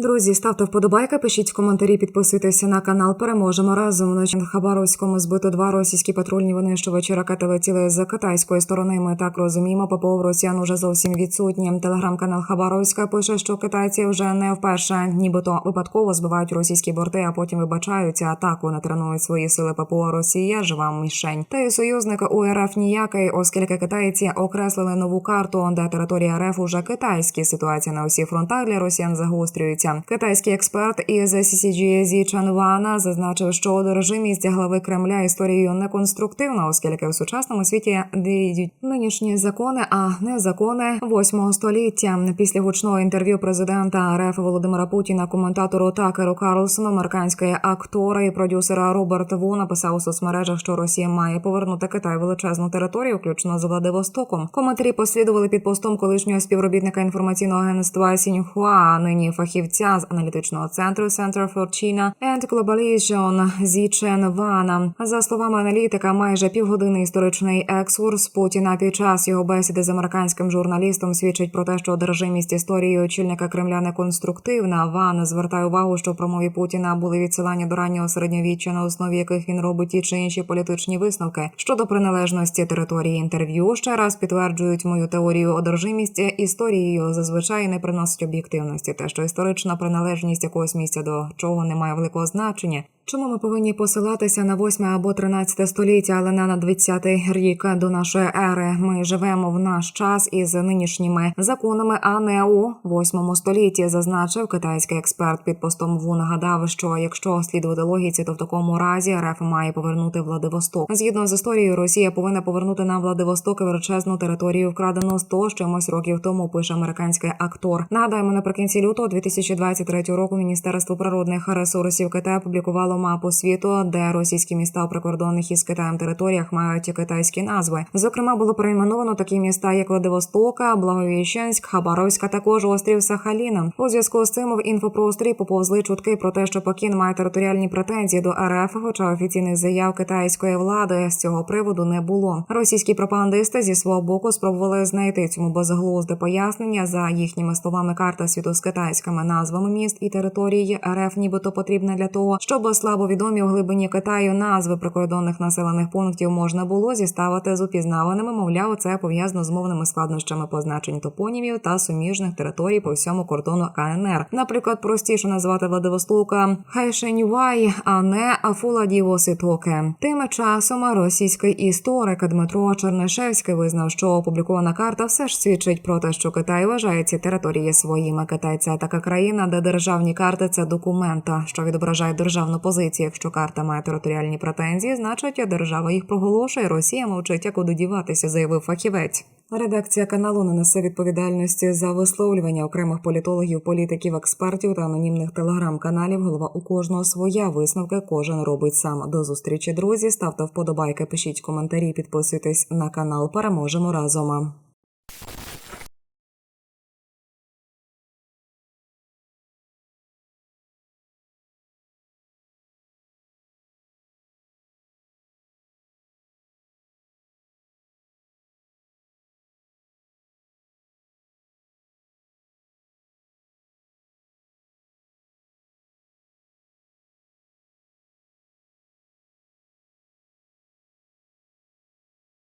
Друзі, ставте вподобайки, пишіть коментарі, підписуйтеся на канал. Переможемо разом. Вночі на Хабаровському збито два російські патрульні винищувачі ракети летіли з китайської сторони. Ми так розуміємо, ППО росіян уже зовсім відсутні. Телеграм-канал Хабаровська пише, що китайці вже не вперше, нібито випадково збивають російські борти, а потім вибачаються. Атаку не тренують свої сили ППО Росія. Жива мішень. Та й союзник у РФ ніякий, оскільки китайці окреслили нову карту, де територія РФ уже китайські. Ситуація на усіх фронтах для росіян загострюється. Китайський експерт із CCG Зі Чанвана зазначив, що одержимість глави Кремля історією неконструктивна, оскільки в сучасному світі діють нинішні закони, а не закони восьмого століття. Після гучного інтерв'ю президента РФ Володимира Путіна коментатору Такеру Карлсону, американської актора і продюсера Роберт Ву написав у соцмережах, що Росія має повернути Китай величезну територію, включно з Владивостоком. Коментарі послідували під постом колишнього співробітника інформаційного агентства Сіньхуа, нині фахівця з аналітичного центру Center for China and Globalization Зі Чен Вана. За словами аналітика, майже півгодини історичний екскурс Путіна під час його бесіди з американським журналістом свідчить про те, що одержимість історії очільника Кремля не конструктивна. Ван звертає увагу, що в промові Путіна були відсилання до раннього середньовіччя, на основі яких він робить ті чи інші політичні висновки щодо приналежності території інтерв'ю. Ще раз підтверджують мою теорію одержимість історією зазвичай не приносить об'єктивності. Те, що історична приналежність якогось місця до чого не має великого значення. Чому ми повинні посилатися на 8 або 13 століття, але не на 20 рік до нашої ери? Ми живемо в наш час із нинішніми законами, а не у 8 столітті, зазначив китайський експерт під постом Ву нагадав, що якщо слідувати логіці, то в такому разі РФ має повернути Владивосток. Згідно з історією, Росія повинна повернути на Владивосток величезну територію, вкрадену 100 з чимось років тому. Пише американський актор. Нагадаємо, наприкінці лютого 2023 року Міністерство природних ресурсів Китаю опублікувало мапу світу, де російські міста у прикордонних із Китаєм територіях мають китайські назви. Зокрема, було перейменовано такі міста, як Владивостока, Благовіщенськ, Хабаровська, також острів Сахаліна. У зв'язку з цим в інфопросторі поповзли чутки про те, що Пекін має територіальні претензії до РФ, хоча офіційних заяв китайської влади з цього приводу не було. Російські пропагандисти зі свого боку спробували знайти цьому безглузде пояснення за їхніми словами. Карта світу з китайськими назвами міст і території РФ, нібито потрібна для того, щоб слабо відомі у глибині Китаю назви прикордонних населених пунктів можна було зіставити з упізнаваними. Мовляв, це пов'язано з мовними складнощами позначень топонімів та суміжних територій по всьому кордону КНР. Наприклад, простіше назвати Владивостока Хайшенювай, а не Афуладівоситоке. Тим часом російський історик Дмитро Чернишевський визнав, що опублікована карта все ж свідчить про те, що Китай вважає ці території своїми. Китай це така країна, де державні карти це документа, що відображає державну позицію. Якщо карта має територіальні претензії, значить держава їх проголошує. Росія мовчить, а куди діватися, заявив фахівець. Редакція каналу не несе відповідальності за висловлювання окремих політологів, політиків, експертів та анонімних телеграм-каналів. Голова у кожного своя висновки кожен робить сам. До зустрічі, друзі. Ставте вподобайки, пишіть коментарі, підписуйтесь на канал. Переможемо разом.